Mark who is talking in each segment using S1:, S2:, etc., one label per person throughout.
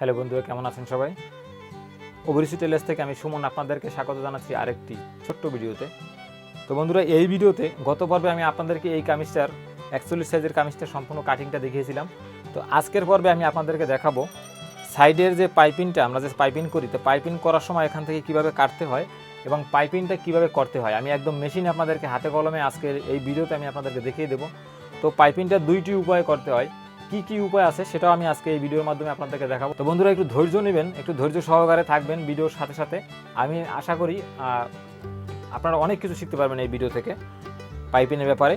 S1: Hello বন্ধুরা, কেমন আছেন সবাই? ওভারিসি টেলার্স থেকে আমি সুমন আপনাদেরকে স্বাগত জানাচ্ছি আরেকটি ছোট্ট ভিডিওতে। তো বন্ধুরা, এই ভিডিওতে গত পর্বে আমি আপনাদেরকে এই কামিজটার একচল্লিশ সাইজের কামিজটার সম্পূর্ণ কাটিংটা দেখিয়েছিলাম। তো আজকের পর্বে আমি আপনাদেরকে দেখাবো সাইডের যে পাইপিংটা আমরা যে পাইপিং করি, তো পাইপিং করার সময় এখান থেকে কীভাবে কাটতে হয় এবং পাইপিংটা কীভাবে করতে হয়, আমি একদম মেশিনে আপনাদেরকে হাতে কলমে আজকের এই ভিডিওতে আমি আপনাদেরকে দেখিয়ে দেবো। তো পাইপিংটা দুইটি উপায়ে করতে হয়। কি কি উপায় আছে সেটাও আমি আজকে এই ভিডিওর মাধ্যমে আপনাদেরকে দেখাবো। তো বন্ধুরা, একটু ধৈর্য নেবেন, একটু ধৈর্য সহকারে থাকবেন ভিডিওর সাথে সাথে। আমি আশা করি আপনারা অনেক কিছু শিখতে পারবেন এই ভিডিও থেকে, পাইপিনের ব্যাপারে।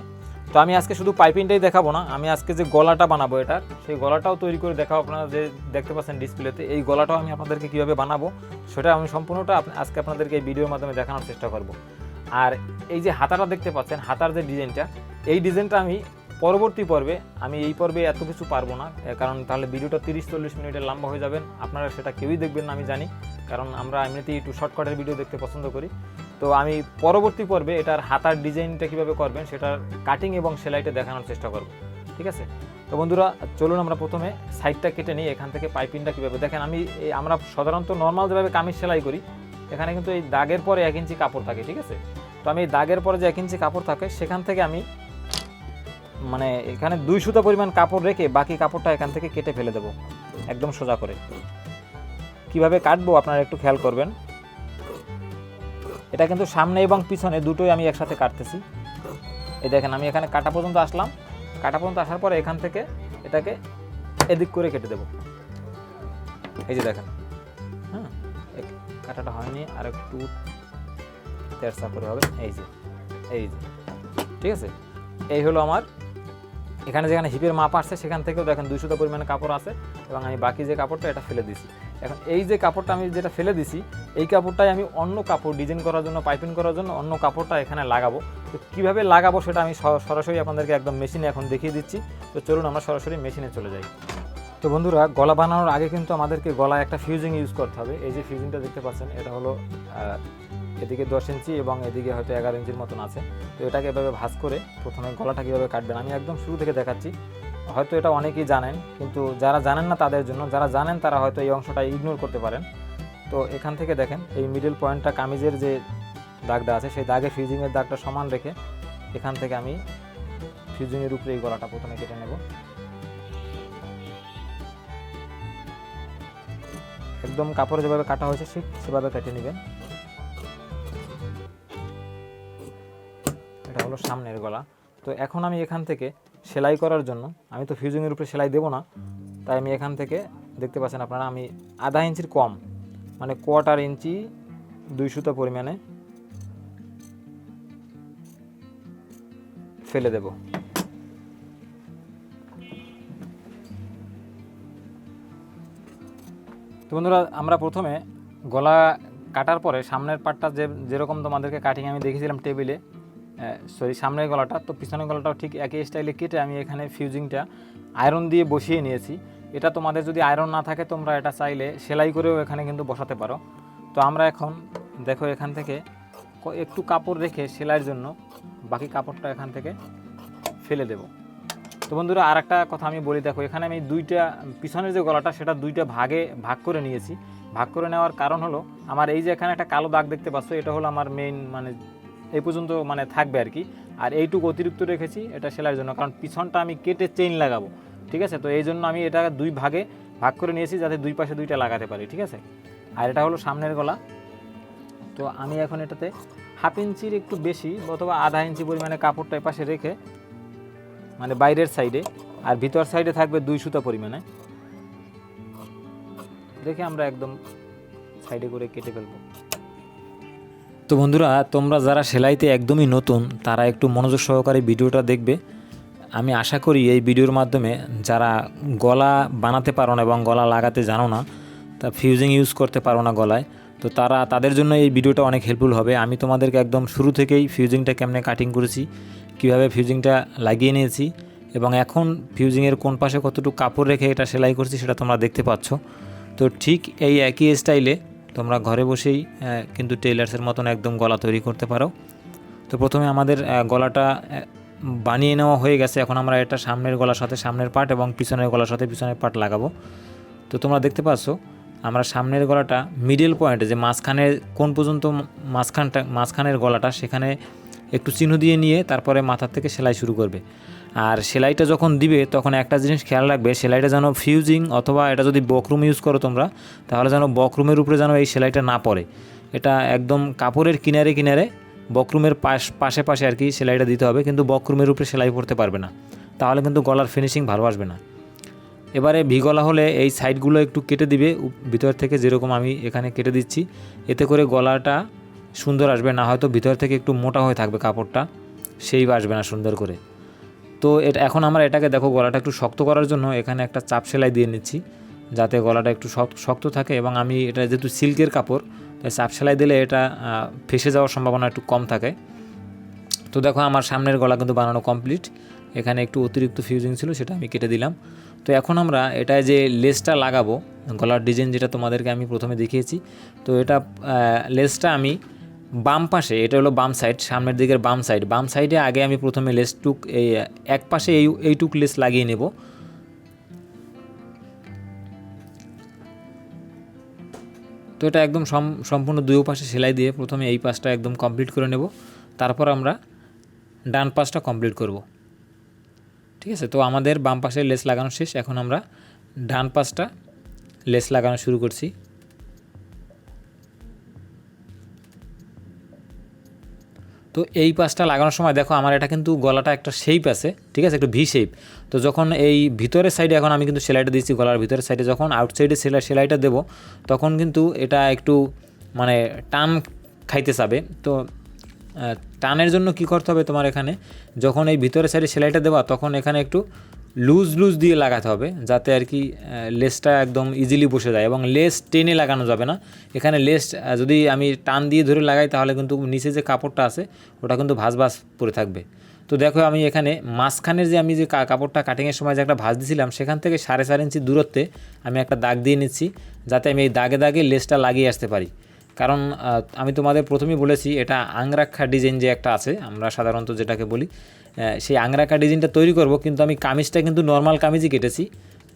S1: তো আমি আজকে শুধু পাইপিংটাই দেখাবো না, আমি আজকে যে গলাটা বানাবো এটার সেই গলাটাও তৈরি করে দেখাবো। আপনারা যে দেখতে পাচ্ছেন ডিসপ্লেতে, এই গলাটাও আমি আপনাদেরকে কীভাবে বানাবো, সেটা আমি সম্পূর্ণটা আজকে আপনাদেরকে এই ভিডিওর মাধ্যমে দেখানোর চেষ্টা করব। আর এই যে হাতাটা দেখতে পাচ্ছেন, হাতার যে ডিজাইনটা, এই ডিজাইনটা আমি পরবর্তী পর্বে আমি এই পর্বে এত কিছু পারব না কারণ তাহলে ভিডিওটা তিরিশ চল্লিশ মিনিটের লম্বা হয়ে যাবেন আপনারা সেটা কেউই দেখবেন না, আমি জানি, কারণ আমরা এমনিতেই একটু শর্টকাটের ভিডিও দেখতে পছন্দ করি। তো আমি পরবর্তী পর্বে এটার হাতার ডিজাইনটা কীভাবে করবেন, সেটার কাটিং এবং সেলাইটা দেখানোর চেষ্টা করব, ঠিক আছে? তো বন্ধুরা, চলুন আমরা প্রথমে সাইডটা কেটে নিই, এখান থেকে পাইপিংটা কীভাবে, দেখেন আমি আমরা সাধারণত নর্মাল যেভাবে কামিজ সেলাই করি, এখানে কিন্তু এই দাগের পরে এক ইঞ্চি কাপড় থাকে, ঠিক আছে? তো আমি এই দাগের পরে যে এক ইঞ্চি কাপড় থাকে, সেখান থেকে আমি মানে এখানে দুই সুতা পরিমাণ কাপড় রেখে বাকি কাপড়টা এখান থেকে কেটে ফেলে দেবো, একদম সোজা করে। কীভাবে কাটবো আপনারা একটু খেয়াল করবেন। এটা কিন্তু সামনে এবং পিছনে দুটোই আমি একসাথে কাটতেছি। এই দেখেন, আমি এখানে কাটা পর্যন্ত আসলাম। কাটা পর্যন্ত আসার পরে এখান থেকে এটাকে এদিক করে কেটে দেবো। এই যে দেখেন হ্যাঁ কাটাটা হয়নি, আর একটু তেরসা করে হবে। এই যে এই যে, ঠিক আছে? এই হলো আমার এখানে যেখানে হিপের মাপ আসছে, সেখান থেকেও দেখেন দুইশোটা পরিমাণে কাপড় আছে এবং আমি বাকি যে কাপড়টা, এটা ফেলে দিছি। এখন এই যে কাপড়টা আমি যেটা ফেলে দিছি, এই কাপড়টাই আমি অন্য কাপড় ডিজাইন করার জন্য পাইপিং করার জন্য অন্য কাপড়টা এখানে লাগাবো। তো কীভাবে লাগাবো সেটা আমি সরাসরি আপনাদেরকে একদম মেশিনে এখন দেখিয়ে দিচ্ছি। তো চলুন আমরা সরাসরি মেশিনে চলে যাই। তো বন্ধুরা, গলা বানানোর আগে কিন্তু আমাদেরকে গলায় একটা ফিউজিং ইউজ করতে হবে। এই যে ফিউজিংটা দেখতে পাচ্ছেন, এটা হলো এদিকে দশ ইঞ্চি এবং এদিকে হয়তো এগারো ইঞ্চির মতন আছে। তো এটাকে এভাবে ভাঁজ করে প্রথমে গলাটা কীভাবে কাটবেন, আমি একদম শুরু থেকে দেখাচ্ছি। হয়তো এটা অনেকেই জানেন, কিন্তু যারা জানেন না তাদের জন্য, যারা জানেন তারা হয়তো এই অংশটা ইগনোর করতে পারেন। তো এখান থেকে দেখেন, এই মিডল পয়েন্টটা কামিজের যে দাগটা আছে, সেই দাগে ফিউজিংয়ের দাগটা সমান রেখে এখান থেকে আমি ফিউজিংয়ের উপরে এই গলাটা প্রথমে কেটে নেব। একদম কাপড়ে যেভাবে কাটা হয়েছে, ঠিক সেভাবে কেটে নেবেন। হলো সামনের গলা। তো এখন আমি এখান থেকে সেলাই করার জন্য, আমি তো ফিউজিংয়ের উপরে সেলাই দেবো না, তাই আমি এখান থেকে দেখতে পাচ্ছেন আপনারা, আমি আধা ইঞ্চির কম মানে কোয়ার্টার ইঞ্চি দুই সুতো পরিমাণে ফেলে দেব। তো বন্ধুরা, আমরা প্রথমে গলা কাটার পরে সামনের পাটটা যে যেরকম তোমাদেরকে কাটিং আমি দেখেছিলাম টেবিলে সরি সামনের গলাটা, তো পিছনের গলাটাও ঠিক একই স্টাইলে কেটে আমি এখানে ফিউজিংটা আয়রন দিয়ে বসিয়ে নিয়েছি। এটা তোমাদের যদি আয়রন না থাকে, তোমরা এটা চাইলে সেলাই করেও এখানে কিন্তু বসাতে পারো। তো আমরা এখন, দেখো এখান থেকে একটু কাপড় রেখে সেলাইয়ের জন্য বাকি কাপড়টা এখান থেকে ফেলে দেব। তো বন্ধুরা আর একটা কথা আমি বলি, দেখো এখানে আমি দুইটা, পিছনের যে গলাটা, সেটা দুইটা ভাগে ভাগ করে নিয়েছি। ভাগ করে নেওয়ার কারণ হলো, আমার এই যে এখানে একটা কালো দাগ দেখতে পাচ্ছ, এটা হলো আমার মেইন মানে এই পর্যন্ত মানে থাকবে আর কি। আর এইটুকু অতিরিক্ত রেখেছি, এটা সেলাইয়ের জন্য। কারণ পিছনটা আমি কেটে চেইন লাগাবো, ঠিক আছে? তো এই জন্য আমি এটা দুই ভাগে ভাগ করে নিয়েছি, যাতে দুই পাশে দুইটা লাগাতে পারি, ঠিক আছে? আর এটা হলো সামনের গলা। তো আমি এখন এটাতে হাফ ইঞ্চির একটু বেশি অথবা আধা ইঞ্চি পরিমাণে কাপড়টা এ পাশে রেখে মানে বাইরের সাইডে আর ভিতর সাইডে থাকবে দুই সুতা পরিমাণে। রেখে আমরা একদম সাইডে করে কেটে ফেলব। তো বন্ধুরা, তোমরা যারা সেলাইতে একদমই নতুন, তারা একটু মনোযোগ সহকারে ভিডিওটা দেখবে। আমি আশা করি এই ভিডিওর মাধ্যমে যারা গলা বানাতে পারো না এবং গলা লাগাতে জানো না, তা ফিউজিং ইউজ করতে পারো না গলায়, তো তারা, তাদের জন্য এই ভিডিওটা অনেক হেল্পফুল হবে। আমি তোমাদেরকে একদম শুরু থেকেই ফিউজিংটা কেমনে কাটিং করেছি, কীভাবে ফিউজিংটা লাগিয়ে নিয়েছি এবং এখন ফিউজিংয়ের কোন পাশে কতটুকু কাপড় রেখে এটা সেলাই করছি সেটা তোমরা দেখতে পাচ্ছ। তো ঠিক এই একই স্টাইলে তোমরা ঘরে বসেই কিন্তু টেইলার্সের মতন একদম গলা তৈরি করতে পারো। তো প্রথমে আমাদের গলাটা বানিয়ে নেওয়া হয়ে গেছে। এখন আমরা এটা সামনের গলার সাথে সামনের পার্ট এবং পিছনের গলার সাথে পিছনের পার্ট লাগাবো। তো তোমরা দেখতে পাচ্ছ, আমরা সামনের গলাটা মিডল পয়েন্টে যে মাঝখানে, কোন পর্যন্ত মাঝখানটা, মাঝখানের গলাটা, সেখানে একটু চিহ্ন দিয়ে নিয়ে তারপরে মাথার থেকে সেলাই শুরু করবে। আর সেলাইটা যখন দিবে, তখন একটা জিনিস খেয়াল রাখবে, সেলাইটা যেন ফিউজিং অথবা এটা যদি বকরুম ইউজ করো তোমরা, তাহলে যেন বকরুমের উপরে যেন এই সেলাইটা না পড়ে। এটা একদম কাপড়ের কিনারে কিনারে বকরুমের পাশ, পাশে পাশে আর কি সেলাইটা দিতে হবে, কিন্তু বকরুমের উপরে সেলাই পড়তে পারবে না। তাহলে কিন্তু গলার ফিনিশিং ভালো আসবে না। এবারে ভিগলা হলে এই সাইডগুলো একটু কেটে দিবে ভিতর থেকে যেরকম আমি এখানে কেটে দিচ্ছি, এতে করে গলাটা সুন্দর আসবে, না হয়তো ভিতর থেকে একটু মোটা হয়ে থাকবে কাপড়টা, সেই আসবে না সুন্দর করে। তো এটা, এখন আমরা এটাকে দেখো গলাটা একটু শক্ত করার জন্য এখানে একটা চাপ সেলাই দিয়ে নিচ্ছি, যাতে গলাটা একটু শক্ত থাকে এবং আমি এটা যেহেতু সিল্কের কাপড়, তাই চাপ সেলাই দিলে এটা ফেসে যাওয়ার সম্ভাবনা একটু কম থাকে। তো দেখো আমার সামনের গলা কিন্তু বানানো কমপ্লিট, এখানে একটু অতিরিক্ত ফিউজিং ছিল সেটা আমি কেটে দিলাম। তো এখন আমরা এটায় যে লেসটা লাগাবো, গলার ডিজাইন যেটা তোমাদেরকে আমি প্রথমে দেখিয়েছি, তো এটা লেসটা আমি বাম পাশে, এটা হলো বাম সাইড সামনের দিকের বাম সাইড বাম সাইডে আগে আমি প্রথমে লেসটুক এই এক পাশে এই, এইটুক লেস লাগিয়ে নেব। তো এটা একদম সম- সম্পূর্ণ দুই পাশে সেলাই দিয়ে প্রথমে এই পাশটা একদম কমপ্লিট করে নেব। তারপর আমরা ডান পাশটা কমপ্লিট করব। ঠিক আছে? তো আমাদের বাম পাশে লেস লাগানো শেষ। এখন আমরা ডান পাশটা লেস লাগানো শুরু করছি। তো এই পাশটা লাগানোর সময় দেখো আমার এটা কিন্তু গলাটা একটা শেপ আছে, ঠিক আছে? একটু ভি শেপ তো যখন এই ভিতরের সাইডে এখন আমি কিন্তু সেলাইটা দিয়েছি, গলার ভিতরের সাইডে যখন আউটসাইডে সেলাই সেলাইটা দেবো, তখন কিন্তু এটা একটু মানে টান খাইতে চাবে। তো টানের জন্য কি করতে হবে তোমার এখানে? যখন এই ভিতরের সাইডে সেলাইটা দেওয়া তখন এখানে একটু লুজ লুজ দিয়ে লাগাতে হবে, যাতে আর কি লেসটা একদম ইজিলি বসে যায় এবং লেস টেনে লাগানো যাবে না। এখানে লেস যদি আমি টান দিয়ে ধরে লাগাই, তাহলে কিন্তু নিচে যে কাপড়টা আছে, ওটা কিন্তু ভাঁজ ভাঁজ পড়ে থাকবে। তো দেখো, আমি এখানে মাঝখানের যে আমি যে কাপড়টা কাটিংয়ের সময় যে একটা ভাঁজ দিয়েছিলাম সেখান থেকে সাড়ে চার ইঞ্চি দূরত্বে আমি একটা দাগ দিয়ে নিচ্ছি, যাতে আমি এই দাগে দাগে লেসটা লাগিয়ে আসতে পারি। কারণ আমি তোমাদের প্রথমেই বলেছি এটা আংরাক্ষা ডিজাইন যে একটা আছে, আমরা সাধারণত যেটাকে বলি সেই আংরাক্ষা ডিজাইনটা তৈরি করব, কিন্তু আমি কামিজটা কিন্তু নর্মাল কামিজই কেটেছি।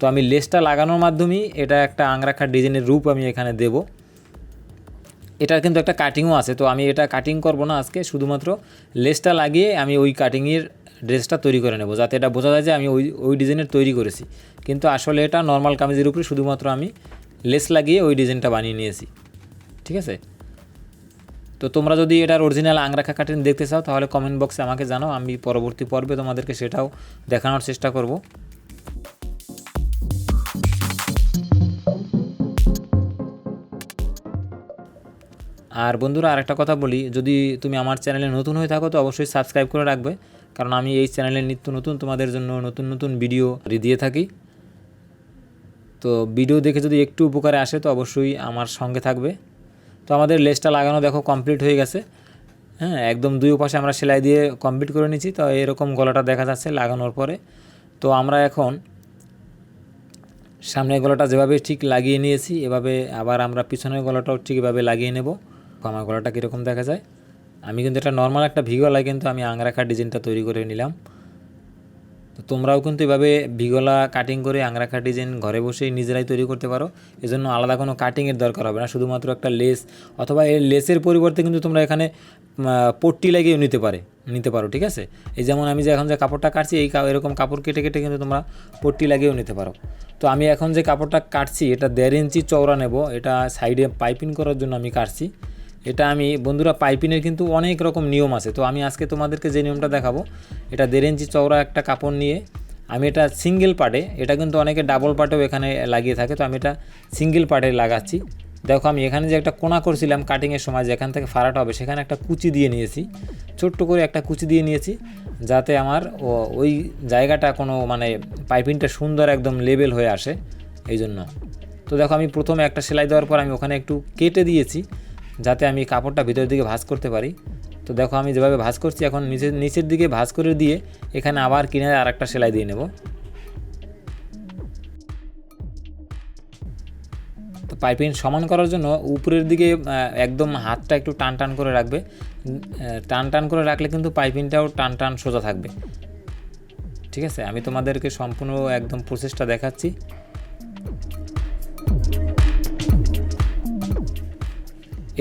S1: তো আমি লেসটা লাগানোর মাধ্যমেই এটা একটা আংরাক্ষা ডিজাইনের রূপ আমি এখানে দেবো। এটার কিন্তু একটা কাটিংও আছে, তো আমি এটা কাটিং করব না আজকে, শুধুমাত্র লেসটা লাগিয়ে আমি ওই কাটিংয়ের ড্রেসটা তৈরি করে নেব, যাতে এটা বোঝা যায় যে আমি ওই ওই ডিজাইনের তৈরি করেছি। কিন্তু আসলে এটা নর্মাল কামিজের উপরে শুধুমাত্র আমি লেস লাগিয়ে ওই ডিজাইনটা বানিয়ে নিয়েছি। ঠিক আছে? তো তোমরা যদি এটার অরিজিনাল আংরাখা কাটিং দেখতে চাও, তাহলে কমেন্ট বক্সে আমাকে জানাও, আমি পরবর্তী পর্বে তোমাদেরকে সেটাও দেখানোর চেষ্টা করব। আর বন্ধুরা, আরেকটা কথা বলি, যদি তুমি আমার চ্যানেলে নতুন হয়ে থাকো, তো অবশ্যই সাবস্ক্রাইব করে রাখবে, কারণ আমি এই চ্যানেলে নিত্য নতুন তোমাদের জন্য নতুন নতুন ভিডিও দিয়ে থাকি। তো ভিডিও দেখে যদি একটু উপকারে আসে, তো অবশ্যই আমার সঙ্গে থাকবে। তো আমাদের লেসটা লাগানো দেখো কমপ্লিট হয়ে গেছে। হ্যাঁ একদম দুই পাশে আমরা সেলাই দিয়ে কমপ্লিট করে নিয়েছি তো এরকম গলাটা দেখা যাচ্ছে লাগানোর পরে। তো আমরা এখন সামনের গলাটা যেভাবে ঠিক লাগিয়ে নিয়েছি, এভাবে আবার আমরা পিছনের গলাটাও ঠিক এভাবে লাগিয়ে নেব। আমার গলাটা কীরকম দেখা যায়। আমি কিন্তু এটা নর্মাল একটা ভি গলায় কিন্তু আমি আংরাখা ডিজাইনটা তৈরি করে নিলাম। তো তোমরাও কিন্তু এভাবে ভিগলা কাটিং করে আংরাখা ডিজাইন ঘরে বসেই নিজেরাই তৈরি করতে পারো। এজন্য আলাদা কোনো কাটিংয়ের দরকার হবে না। শুধুমাত্র একটা লেস অথবা এই লেসের পরিবর্তে কিন্তু তোমরা এখানে পট্টি লাগিয়েও নিতে পারে, নিতে পারো, ঠিক আছে? এই যেমন আমি যে এখন যে কাপড়টা কাটছি, এই এরকম কাপড় কেটে কেটে কিন্তু তোমরা পট্টি লাগিয়েও নিতে পারো। তো আমি এখন যে কাপড়টা কাটছি, এটা দেড় ইঞ্চি চওড়া নেব। এটা সাইডে পাইপিং করার জন্য আমি কাটছি। এটা আমি, বন্ধুরা পাইপিনের কিন্তু অনেক রকম নিয়ম আছে। তো আমি আজকে তোমাদেরকে যে নিয়মটা দেখাবো, এটা দেড় ইঞ্চি চওড়া একটা কাপড় নিয়ে, আমি এটা সিঙ্গেল পার্টে, এটা কিন্তু অনেকে ডাবল পার্টেও এখানে লাগিয়ে থাকে, তো আমি এটা সিঙ্গেল পার্টে লাগাচ্ছি। দেখো আমি এখানে যে একটা কোনা করছিলাম কাটিংয়ের সময়, যেখান থেকে ফাড়াটা হবে, সেখানে একটা কুচি দিয়ে নিয়েছি। ছোট্ট করে একটা কুচি দিয়ে নিয়েছি, যাতে আমার ওই জায়গাটা কোনো মানে পাইপিংটা সুন্দর একদম লেবেল হয়ে আসে এই জন্য তো দেখো আমি প্রথমে একটা সেলাই দেওয়ার পর আমি ওখানে একটু কেটে দিয়েছি। যাতে আমি কাপড়টা ভিতরের দিকে ভাঁজ করতে পারি। তো দেখো আমি যেভাবে ভাঁজ করছি, এখন নিচের নিচের দিকে ভাঁজ করে দিয়ে এখানে আবার কিনারে আর একটা সেলাই দিয়ে নেব। তো পাইপিং সমান করার জন্য উপরের দিকে একদম হাতটা একটু টান টান করে রাখবে। টান টান করে রাখলে কিন্তু পাইপিংটাও টান টান সোজা থাকবে। ঠিক আছে? আমি তোমাদেরকে সম্পূর্ণ একদম প্রসেসটা দেখাচ্ছি।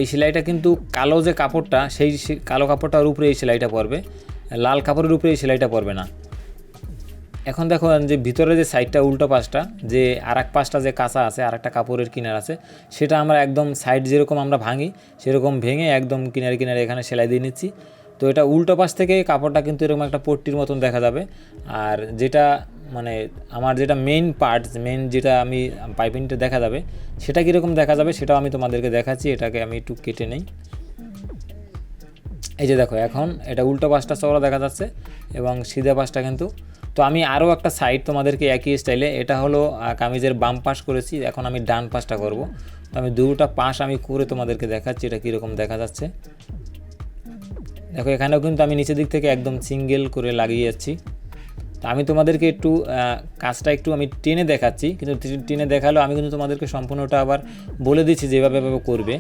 S1: এই সেলাইটা কিন্তু কালো যে কাপড়টা, সেই কালো কাপড়টার উপরে এই সেলাইটা পড়বে লাল কাপড়ের উপরে এই সেলাইটা পড়বে না। এখন দেখো যে ভিতরে যে সাইডটা উল্টো পাশটা, যে আর এক পাশটা যে কাঁচা আছে আর একটা কাপড়ের কিনার আছে, সেটা আমরা একদম সাইড যেরকম আমরা ভাঙি, সেরকম ভেঙে একদম কিনারে কিনারে এখানে সেলাই দিয়ে নিচ্ছি। তো এটা উল্টো পাশ থেকে কাপড়টা কিন্তু এরকম একটা পট্টির মতন দেখা যাবে। আর যেটা মানে আমার যেটা মেইন পার্ট মেইন যেটা আমি পাইপিংটা দেখা যাবে, সেটা কীরকম দেখা যাবে সেটাও আমি তোমাদেরকে দেখাচ্ছি, এটাকে আমি একটু কেটে নেই। এই যে দেখো, এখন এটা উল্টো পাশটা চওড়া দেখা যাচ্ছে এবং সিধা পাশটা কিন্তু, তো আমি আরও একটা সাইড তোমাদেরকে একই স্টাইলে এটা হলো কামিজের বাম পাশ করেছি, এখন আমি ডান পাশটা করব। তো আমি দুটা পাশ আমি করে তোমাদেরকে দেখাচ্ছি, এটা কীরকম দেখা যাচ্ছে। দেখো, এখানেও কিন্তু আমি নিচের দিক থেকে একদম সিঙ্গেল করে লাগিয়ে যাচ্ছি। তো আমি তোমাদেরকে একটু কাজটা একটু আমি টেনে দেখাচ্ছি, কিন্তু টেনে দেখালেও আমি কিন্তু তোমাদেরকে সম্পূর্ণটা আবার বলে দিচ্ছি যেভাবে এভাবে করবে।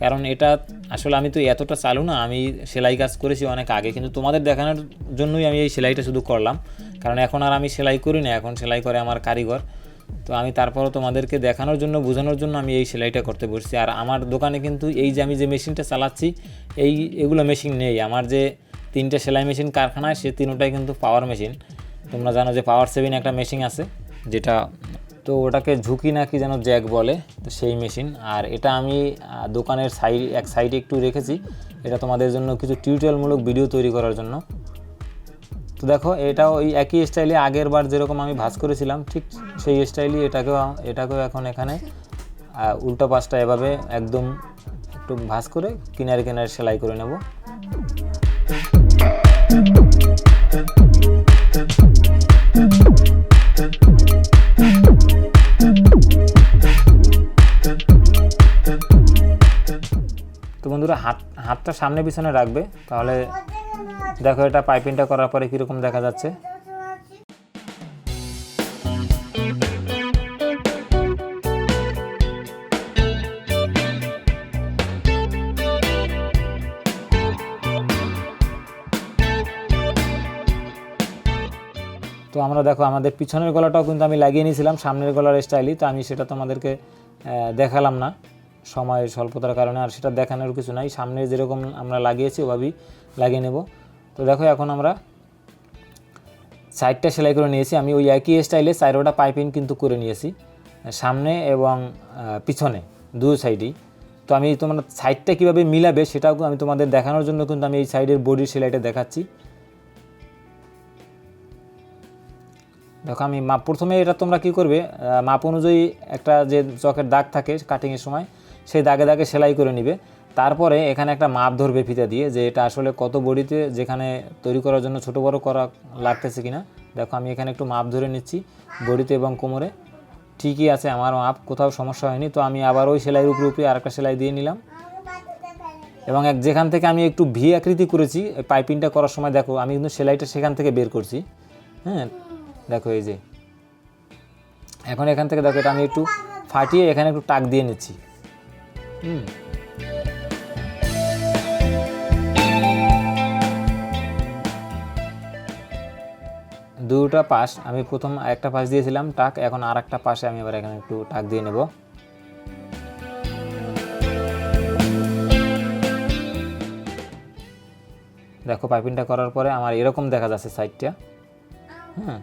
S1: কারণ এটা আসলে আমি তো এতটা চালু না, আমি সেলাই কাজ করেছি অনেক আগে, কিন্তু তোমাদের দেখানোর জন্যই আমি এই সেলাইটা শুধু করলাম। কারণ এখন আর আমি সেলাই করি না, এখন সেলাই করে আমার কারিগর। তো আমি তারপরও তোমাদেরকে দেখানোর জন্য, বোঝানোর জন্য আমি এই সেলাইটা করতে বসছি। আর আমার দোকানে কিন্তু এই যে আমি যে মেশিনটা চালাচ্ছি, এই, এগুলো মেশিন নেই। আমার যে তিনটে সেলাই মেশিন কারখানায়, সে তিনটাই কিন্তু পাওয়ার মেশিন তোমরা জানো যে পাওয়ার সেভিং একটা মেশিন আছে, যেটা তো ওটাকে ঝুঁকি নাকি যেন জ্যাক বলে, তো সেই মেশিন আর এটা আমি দোকানের সাইড এক সাইডে একটু রেখেছি। এটা তোমাদের জন্য কিছু টিউটোরিয়ালমূলক ভিডিও তৈরি করার জন্য। তো দেখো, এটাও ওই একই স্টাইলে আগের বার যেরকম আমি ভাঁজ করেছিলাম, ঠিক সেই স্টাইলই এটাকেও এটাকেও এখন এখানে উল্টো পাশটা এভাবে একদম একটু ভাঁজ করে কিনারে কিনারে সেলাই করে নেব। হাতটা সামনে পিছনে রাখবে, তাহলে দেখো এটা পাইপিংটা করার পরে কীরকম দেখা যাচ্ছে। তো আমরা দেখো, আমাদের পিছনের গলাটাও কিন্তু আমি লাগিয়ে নিয়েছিলাম, সামনের গলার স্টাইলই তো আমি সেটা তোমাদেরকে দেখালাম না। সময়ের স্বল্পতার কারণে আর সেটা দেখানোর কিছু নাই। সামনে যেরকম আমরা লাগিয়েছি, ওভাবেই লাগিয়ে নেব। তো দেখো এখন আমরা সাইডটা সেলাই করে নিয়েছি। আমি ওই একই স্টাইলে চাইরোটা পাইপিং কিন্তু করে নিয়েছি, সামনে এবং পিছনে, দু সাইডেই তো আমি তোমার সাইডটা কীভাবে মিলাবে সেটাও আমি তোমাদের দেখানোর জন্য কিন্তু আমি এই সাইডের বডির সেলাইটা দেখাচ্ছি। দেখো আমি মাপ প্রথমে এটা তোমরা কি করবে মাপ অনুযায়ী একটা যে চকের দাগ থাকে কাটিংয়ের সময় সেই দাগে দাগে সেলাই করে নিবে। তারপরে এখানে একটা মাপ ধরবে ফিতা দিয়ে যে এটা আসলে কত বডিতে যেখানে তৈরি করার জন্য ছোট বড় করা লাগতেছে কিনা। দেখো আমি এখানে একটু মাপ ধরে নিচ্ছি বডিতে এবং কোমরে। ঠিকই আছে, আমার মাপ কোথাও সমস্যা হয়নি। তো আমি আবার ওই সেলাইয়ের উপরে উপরে আরেকটা সেলাই দিয়ে নিলাম। এবং এক যেখান থেকে আমি একটু ভি আকৃতি করেছি পাইপিংটা করার সময় দেখো আমি কিন্তু সেলাইটা সেখান থেকে বের করছি। হ্যাঁ দেখো এই যে। এখন এখান থেকে দেখো এটা আমি একটু ফাটিয়ে এখানে একটু টাক দিয়ে নিচ্ছি। দুটা পাশ, আমি প্রথম একটা পাশ দিয়েছিলাম, টাক, এখন আর একটা পাশে আমি এবার এখানে একটু টাক দিয়ে নেব। দেখো, পাইপিংটা করার পরে আমার এরকম দেখা যাচ্ছে সাইডটা। হ্যাঁ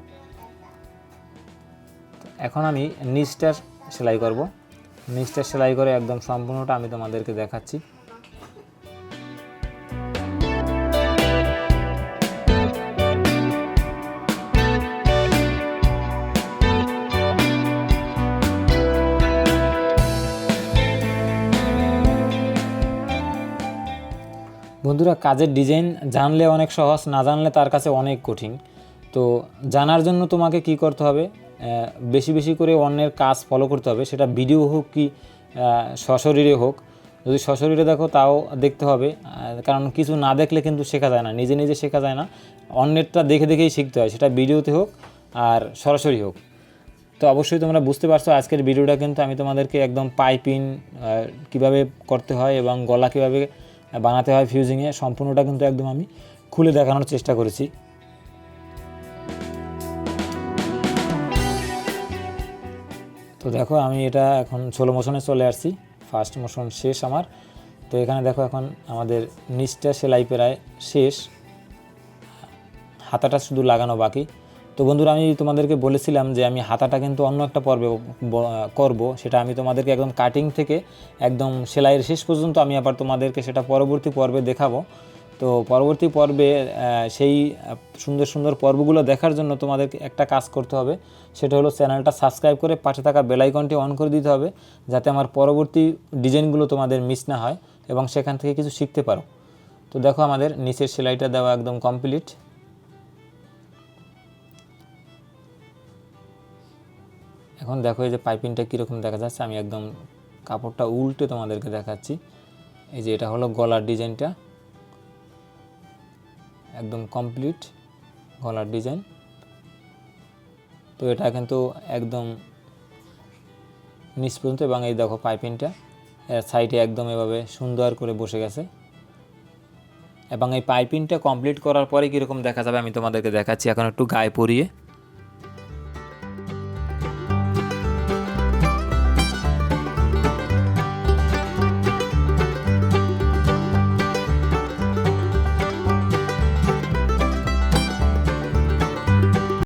S1: এখন আমি নিচটা সেলাই করব। নিচটা সেলাই করে একদম সম্পূর্ণটা আমি তোমাদেরকে দেখাচ্ছি। বন্ধুরা, কাজের ডিজাইন জানলে অনেক সহজ, না জানলে তার কাছে অনেক কঠিন। তো জানার জন্য তোমাকে কি করতে হবে? বেশি বেশি করে অন্যের কাজ ফলো করতে হবে। সেটা ভিডিও হোক কি সশরীরে হোক। যদি সশরীরে দেখো তাও দেখতে হবে। কারণ কিছু না দেখলে কিন্তু শেখা যায় না, নিজে নিজে শেখা যায় না। অন্যেরটা দেখে দেখেই শিখতে হয়, সেটা ভিডিওতে হোক আর সরাসরি হোক। তো অবশ্যই তোমরা বুঝতে পারছ আজকের ভিডিওটা কিন্তু আমি তোমাদেরকে একদম পাইপিং কীভাবে করতে হয় এবং গলা কীভাবে বানাতে হয় ফিউজিংয়ে সম্পূর্ণটা কিন্তু একদম আমি খুলে দেখানোর চেষ্টা করেছি। তো দেখো আমি এটা এখন ষোলো মোশনে চলে আসছি। ফার্স্ট মোশন শেষ আমার। তো এখানে দেখো এখন আমাদের নিচটা সেলাই প্রায় শেষ। হাতাটা শুধু লাগানো বাকি। তো বন্ধুরা, আমি তোমাদেরকে বলেছিলাম যে আমি হাতাটা কিন্তু অন্য একটা পর্বে করব। সেটা আমি তোমাদেরকে একদম কাটিং থেকে একদম সেলাইয়ের শেষ পর্যন্ত আমি আবার তোমাদেরকে সেটা পরবর্তী পর্বে দেখাবো। তো পরবর্তী পর্বে সেই সুন্দর সুন্দর পর্বগুলো দেখার জন্য তোমাদেরকে একটা কাজ করতে হবে। সেটা হলো চ্যানেলটা সাবস্ক্রাইব করে পাশে থাকা বেলাইকনটি অন করে দিতে হবে, যাতে আমার পরবর্তী ডিজাইনগুলো তোমাদের মিস না হয় এবং সেখান থেকে কিছু শিখতে পারো। তো দেখো আমাদের নিচের সেলাইটা দেওয়া একদম কমপ্লিট। এখন দেখো এই যে পাইপিংটা কীরকম দেখা যাচ্ছে, আমি একদম কাপড়টা উল্টে তোমাদেরকে দেখাচ্ছি। এই যে এটা হলো গলার ডিজাইনটা। একদম কমপ্লিট গলার ডিজাইন তো এটা কিন্তু একদম নিচ পর্যন্ত এবং এই দেখো পাইপিংটা এর সাইডে একদম এভাবে সুন্দর করে বসে গেছে। এবং এই পাইপিংটা কমপ্লিট করার পরে কীরকম দেখা যাবে আমি তোমাদেরকে দেখাচ্ছি। এখন একটু গায়ে পরিয়ে